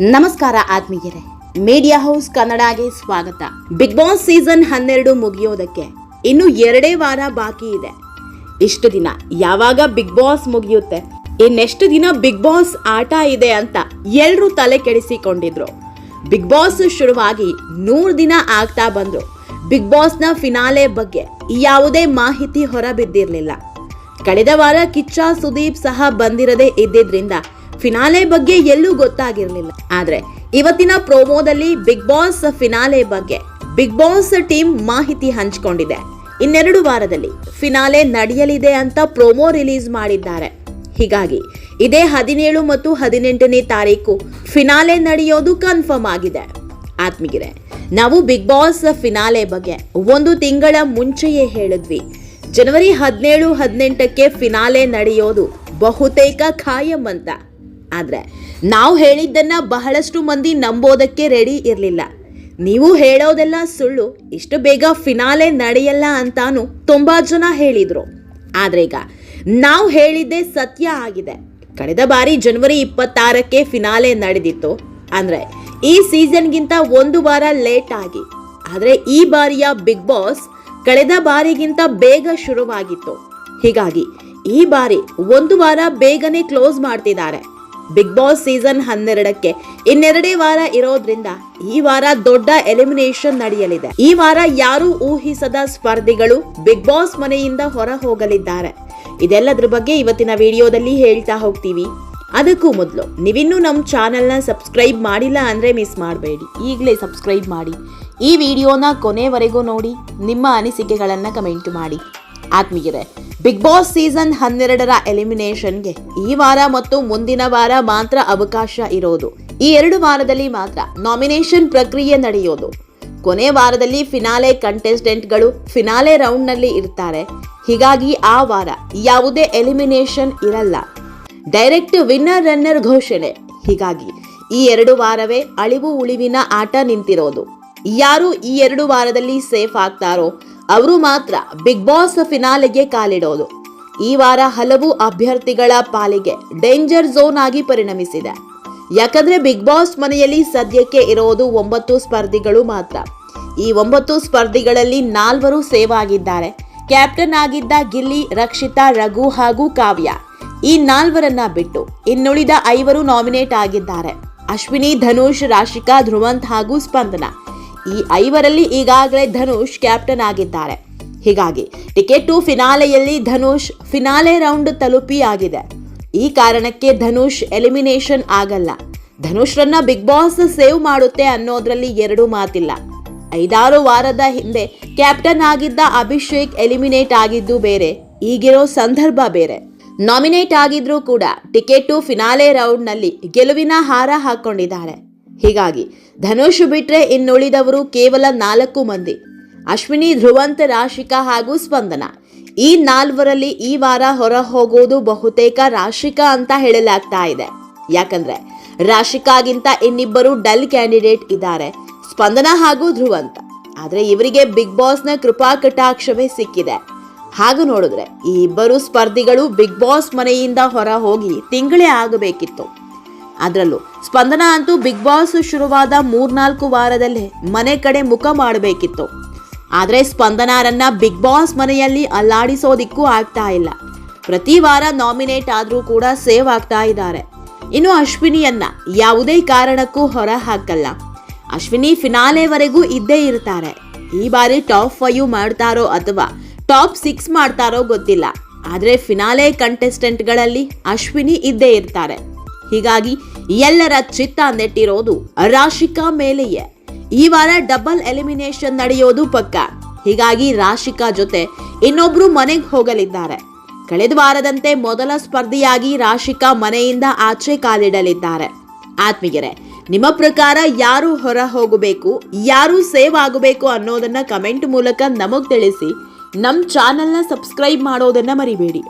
ನಮಸ್ಕಾರ ಆತ್ಮೀಯರೇ. Media house ಕನ್ನಡಗೆ ಸ್ವಾಗತ. ಬಿಗ್ ಬಾಸ್ ಸೀಸನ್ ಹನ್ನೆರಡು ಮುಗಿಯೋದಕ್ಕೆ ಇನ್ನು ಎರಡೇ ವಾರ ಬಾಕಿ ಇದೆ. ಇಷ್ಟು ದಿನ ಯಾವಾಗ ಬಿಗ್ ಬಾಸ್ ಮುಗಿಯುತ್ತೆ? ಇನ್ನೆಷ್ಟು ದಿನ ಬಿಗ್ ಬಾಸ್ ಆಟ ಇದೆ ಅಂತ ಎಲ್ಲರೂ ತಲೆ ಕೆಡಿಸಿಕೊಂಡಿದ್ರು. ಬಿಗ್ ಬಾಸ್ ಶುರುವಾಗಿ ನೂರು ದಿನ ಆಗ್ತಾ ಬಂದ್ರು. ಬಿಗ್ ಬಾಸ್ನ ಫಿನಾಲೆ ಬಗ್ಗೆ ಯಾವುದೇ ಮಾಹಿತಿ ಹೊರಬಿದ್ದಿರಲಿಲ್ಲ. ಕಳೆದ ವಾರ ಕಿಚ್ಚ ಸುದೀಪ್ ಸಹ ಬಂದಿರದೇ ಇದ್ದಿದ್ರಿಂದ ಫಿನಾಲೆ ಬಗ್ಗೆ ಎಲ್ಲೂ ಗೊತ್ತಾಗಿರಲಿಲ್ಲ. ಆದ್ರೆ ಇವತ್ತಿನ ಪ್ರೋಮೋದಲ್ಲಿ ಬಿಗ್ ಬಾಸ್ ಫಿನಾಲೆ ಬಗ್ಗೆ ಬಿಗ್ ಬಾಸ್ ಟೀಮ್ ಮಾಹಿತಿ ಹಂಚಿಕೊಂಡಿದೆ. ಇನ್ನೆರಡು ವಾರದಲ್ಲಿ ಫಿನಾಲೆ ನಡೆಯಲಿದೆ ಅಂತ ಪ್ರೋಮೋ ರಿಲೀಸ್ ಮಾಡಿದ್ದಾರೆ. ಹೀಗಾಗಿ ಇದೇ ಹದಿನೇಳು ಮತ್ತು ಹದಿನೆಂಟನೇ ತಾರೀಕು ಫಿನಾಲೆ ನಡೆಯೋದು ಕನ್ಫರ್ಮ್ ಆಗಿದೆ. ಆತ್ಮೀಗಿರೆ ನಾವು ಬಿಗ್ ಬಾಸ್ ಫಿನಾಲೆ ಬಗ್ಗೆ ಒಂದು ತಿಂಗಳ ಮುಂಚೆಯೇ ಹೇಳಿದ್ವಿ. ಜನವರಿ ಹದಿನೇಳು, ಹದಿನೆಂಟಕ್ಕೆ ಫಿನಾಲೆ ನಡೆಯೋದು ಬಹುತೇಕ ಖಾಯಂ ಅಂತ. ಆದ್ರೆ ನಾವು ಹೇಳಿದ್ದನ್ನು ಬಹಳಷ್ಟು ಮಂದಿ ನಂಬೋದಕ್ಕೆ ರೆಡಿ ಇರಲಿಲ್ಲ. ನೀವು ಹೇಳೋದೆಲ್ಲ ಸುಳ್ಳು, ಇಷ್ಟು ಬೇಗ ಫಿನಾಲೆ ನಡೆಯಲ್ಲ ಅಂತಾನು ತುಂಬ ಜನ ಹೇಳಿದ್ರು. ಆದರೆ ಈಗ ನಾವು ಹೇಳಿದ್ದೇ ಸತ್ಯ ಆಗಿದೆ. ಕಳೆದ ಬಾರಿ ಜನವರಿ ಇಪ್ಪತ್ತಾರಕ್ಕೆ ಫಿನಾಲೆ ನಡೆದಿತ್ತು. ಅಂದರೆ ಈ ಸೀಸನ್ಗಿಂತ ಒಂದು ವಾರ ಲೇಟ್ ಆಗಿ. ಆದರೆ ಈ ಬಾರಿಯ ಬಿಗ್ ಬಾಸ್ ಕಳೆದ ಬಾರಿಗಿಂತ ಬೇಗ ಶುರುವಾಗಿತ್ತು. ಹೀಗಾಗಿ ಈ ಬಾರಿ ಒಂದು ವಾರ ಬೇಗನೆ ಕ್ಲೋಸ್ ಮಾಡ್ತಿದ್ದಾರೆ. ಬಿಗ್ ಬಾಸ್ ಸೀಸನ್ ಹನ್ನೆರಡಕ್ಕೆ. ಇನ್ನೆರಡೇ ವಾರ ಇರೋದ್ರಿಂದ ಈ ವಾರ ದೊಡ್ಡ ಎಲಿಮಿನೇಷನ್ ನಡೆಯಲಿದೆ. ಈ ವಾರ ಯಾರು ಊಹಿಸದ ಸ್ಪರ್ಧಿಗಳು ಬಿಗ್ ಬಾಸ್ ಮನೆಯಿಂದ ಹೊರ ಹೋಗಲಿದ್ದಾರೆ. ಇದೆಲ್ಲದ್ರ ಬಗ್ಗೆ ಇವತ್ತಿನ ವಿಡಿಯೋದಲ್ಲಿ ಹೇಳ್ತಾ ಹೋಗ್ತೀವಿ. ಅದಕ್ಕೂ ಮೊದಲು, ನೀವಿನ್ನೂ ನಮ್ಮ ಚಾನೆಲ್ನ ಸಬ್ಸ್ಕ್ರೈಬ್ ಮಾಡಿಲ್ಲ ಅಂದರೆ ಮಿಸ್ ಮಾಡಬೇಡಿ. ಈಗಲೇ ಸಬ್ಸ್ಕ್ರೈಬ್ ಮಾಡಿ. ಈ ವಿಡಿಯೋನ ಕೊನೆವರೆಗೂ ನೋಡಿ, ನಿಮ್ಮ ಅನಿಸಿಕೆಗಳನ್ನು ಕಮೆಂಟ್ ಮಾಡಿ. ಆತ್ಮೀಯರೇ ಬಿಗ್ ಬಾಸ್ ಸೀಸನ್ ಹನ್ನೆರಡರ ಎಲಿಮಿನೇಷನ್ಗೆ ಈ ವಾರ ಮತ್ತು ಮುಂದಿನ ವಾರ ಮಾತ್ರ ಅವಕಾಶ ಇರೋದು. ಈ ಎರಡು ವಾರದಲ್ಲಿ ಮಾತ್ರ ನಾಮಿನೇಷನ್ ಪ್ರಕ್ರಿಯೆ ನಡೆಯೋದು. ಕೊನೆ ವಾರದಲ್ಲಿ ಫಿನಾಲೆ ಕಂಟೆಸ್ಟೆಂಟ್ಗಳು ಫಿನಾಲೆ ರೌಂಡ್ನಲ್ಲಿ ಇರ್ತಾರೆ. ಹೀಗಾಗಿ ಆ ವಾರ ಯಾವುದೇ ಎಲಿಮಿನೇಷನ್ ಇರಲ್ಲ. ಡೈರೆಕ್ಟ್ ವಿನ್ನರ್ ರನ್ನರ್ ಘೋಷಣೆ. ಹೀಗಾಗಿ ಈ ಎರಡು ವಾರವೇ ಅಳಿವು ಉಳಿವಿನ ಆಟ ನಿಂತಿರೋದು. ಯಾರು ಈ ಎರಡು ವಾರದಲ್ಲಿ ಸೇಫ್ ಆಗ್ತಾರೋ ಅವರು ಮಾತ್ರ ಬಿಗ್ ಬಾಸ್ ಫಿನಾಲೆಗೆ ಕಾಲಿಡೋದು. ಈ ವಾರ ಹಲವು ಅಭ್ಯರ್ಥಿಗಳ ಪಾಲಿಗೆ ಡೇಂಜರ್ ಝೋನ್ ಆಗಿ ಪರಿಣಮಿಸಿದೆ. ಯಾಕಂದ್ರೆ ಬಿಗ್ ಬಾಸ್ ಮನೆಯಲ್ಲಿ ಸದ್ಯಕ್ಕೆ ಇರೋದು ಒಂಬತ್ತು ಸ್ಪರ್ಧಿಗಳು ಮಾತ್ರ. ಈ ಒಂಬತ್ತು ಸ್ಪರ್ಧಿಗಳಲ್ಲಿ ನಾಲ್ವರು ಸೇವ್ ಆಗಿದ್ದಾರೆ. ಕ್ಯಾಪ್ಟನ್ ಆಗಿದ್ದ ಗಿಲ್ಲಿ, ರಕ್ಷಿತಾ, ರಘು ಹಾಗೂ ಕಾವ್ಯ. ಈ ನಾಲ್ವರನ್ನ ಬಿಟ್ಟು ಇನ್ನುಳಿದ ಐವರು ನಾಮಿನೇಟ್ ಆಗಿದ್ದಾರೆ. ಅಶ್ವಿನಿ, ಧನುಷ್, ರಾಶಿಕಾ, ಧ್ರುವಂತ್ ಹಾಗೂ ಸ್ಪಂದನ. ಈ ಐವರಲ್ಲಿ ಈಗಾಗಲೇ ಧನುಷ್ ಕ್ಯಾಪ್ಟನ್ ಆಗಿದ್ದಾರೆ. ಹೀಗಾಗಿ ಟಿಕೆಟ್ ಟು ಫಿನಾಲೆಯಲ್ಲಿ ಧನುಷ್ ಫಿನಾಲೆ ರೌಂಡ್ ತಲುಪಿ ಆಗಿದೆ ಈ ಕಾರಣಕ್ಕೆ ಧನುಷ್ ಎಲಿಮಿನೇಷನ್ ಆಗಲ್ಲ. ಧನುಷ್ರನ್ನ ಬಿಗ್ ಬಾಸ್ ಸೇವ್ ಮಾಡುತ್ತೆ ಅನ್ನೋದ್ರಲ್ಲಿ ಎರಡು ಮಾತಿಲ್ಲ. ಐದಾರು ವಾರದ ಹಿಂದೆ ಕ್ಯಾಪ್ಟನ್ ಆಗಿದ್ದ ಅಭಿಷೇಕ್ ಎಲಿಮಿನೇಟ್ ಆಗಿದ್ದು ಬೇರೆ, ಈಗಿರೋ ಸಂದರ್ಭ ಬೇರೆ. ನಾಮಿನೇಟ್ ಆಗಿದ್ರೂ ಕೂಡ ಟಿಕೆಟ್ ಟು ಫಿನಾಲೆ ರೌಂಡ್ನಲ್ಲಿ ಗೆಲುವಿನ ಹಾರ ಹಾಕೊಂಡಿದ್ದಾರೆ. ಹೀಗಾಗಿ ಧನುಷ್ ಬಿಟ್ರೆ ಇನ್ನುಳಿದವರು ಕೇವಲ ನಾಲ್ಕು ಮಂದಿ. ಅಶ್ವಿನಿ, ಧ್ರುವಂತ, ರಾಶಿಕಾ ಹಾಗೂ ಸ್ಪಂದನ. ಈ ನಾಲ್ವರಲ್ಲಿ ಈ ವಾರ ಹೊರ ಹೋಗೋದು ಬಹುತೇಕ ರಾಶಿಕಾ ಅಂತ ಹೇಳಲಾಗ್ತಾ ಇದೆ. ಯಾಕಂದ್ರೆ ರಾಶಿಕಾಗಿಂತ ಇನ್ನಿಬ್ಬರು ಡಲ್ ಕ್ಯಾಂಡಿಡೇಟ್ ಇದ್ದಾರೆ, ಸ್ಪಂದನ ಹಾಗೂ ಧ್ರುವಂತ. ಆದರೆ ಇವರಿಗೆ ಬಿಗ್ ಬಾಸ್ನ ಕೃಪಾ ಕಟಾಕ್ಷವೇ ಸಿಕ್ಕಿದೆ. ಹಾಗೂ ನೋಡಿದ್ರೆ ಈ ಇಬ್ಬರು ಸ್ಪರ್ಧಿಗಳು ಬಿಗ್ ಬಾಸ್ ಮನೆಯಿಂದ ಹೊರ ಹೋಗಿ ತಿಂಗಳೇ ಆಗಬೇಕಿತ್ತು. ಅದರಲ್ಲೂ ಸ್ಪಂದನ ಅಂತೂ ಬಿಗ್ ಬಾಸ್ ಶುರುವಾದ ಮೂರ್ನಾಲ್ಕು ವಾರದಲ್ಲೇ ಮನೆ ಕಡೆ ಮುಖ ಮಾಡಬೇಕಿತ್ತು. ಆದರೆ ಸ್ಪಂದನಾರನ್ನ ಬಿಗ್ ಬಾಸ್ ಮನೆಯಲ್ಲಿ ಅಲ್ಲಾಡಿಸೋದಿಕ್ಕೂ ಆಗ್ತಾ ಇಲ್ಲ. ಪ್ರತಿ ವಾರ ನಾಮಿನೇಟ್ ಆದರೂ ಕೂಡ ಸೇವ್ ಆಗ್ತಾ ಇದ್ದಾರೆ. ಇನ್ನು ಅಶ್ವಿನಿಯನ್ನ ಯಾವುದೇ ಕಾರಣಕ್ಕೂ ಹೊರ ಹಾಕಲ್ಲ. ಅಶ್ವಿನಿ ಫಿನಾಲೆವರೆಗೂ ಇದ್ದೇ ಇರ್ತಾರೆ. ಈ ಬಾರಿ ಟಾಪ್ ಫೈವ್ ಮಾಡ್ತಾರೋ ಅಥವಾ ಟಾಪ್ ಸಿಕ್ಸ್ ಮಾಡ್ತಾರೋ ಗೊತ್ತಿಲ್ಲ. ಆದರೆ ಫಿನಾಲೆ ಕಂಟೆಸ್ಟೆಂಟ್ಗಳಲ್ಲಿ ಅಶ್ವಿನಿ ಇದ್ದೇ ಇರ್ತಾರೆ. ಹೀಗಾಗಿ ಎಲ್ಲರ ಚಿತ್ತ ನೆಟ್ಟಿರೋದು ರಾಶಿಕಾ ಮೇಲೆಯೇ. ಈ ವಾರ ಡಬಲ್ ಎಲಿಮಿನೇಷನ್ ನಡೆಯೋದು ಪಕ್ಕ. ಹೀಗಾಗಿ ರಾಶಿಕಾ ಜೊತೆ ಇನ್ನೊಬ್ರು ಮನೆಗೆ ಹೋಗಲಿದ್ದಾರೆ. ಕಳೆದ ವಾರದಂತೆ ಮೊದಲ ಸ್ಪರ್ಧಿಯಾಗಿ ರಾಶಿಕಾ ಮನೆಯಿಂದ ಆಚೆ ಕಾಲಿಡಲಿದ್ದಾರೆ. ಆತ್ಮೀಯರೇ, ನಿಮ್ಮ ಪ್ರಕಾರ ಯಾರು ಹೊರ ಹೋಗಬೇಕು, ಯಾರು ಸೇವ್ ಆಗಬೇಕು ಅನ್ನೋದನ್ನ ಕಮೆಂಟ್ ಮೂಲಕ ನಮಗ್ ತಿಳಿಸಿ ನಮ್ಮ ಚಾನೆಲ್ನ ಸಬ್ಸ್ಕ್ರೈಬ್ ಮಾಡೋದನ್ನ ಮರಿಬೇಡಿ.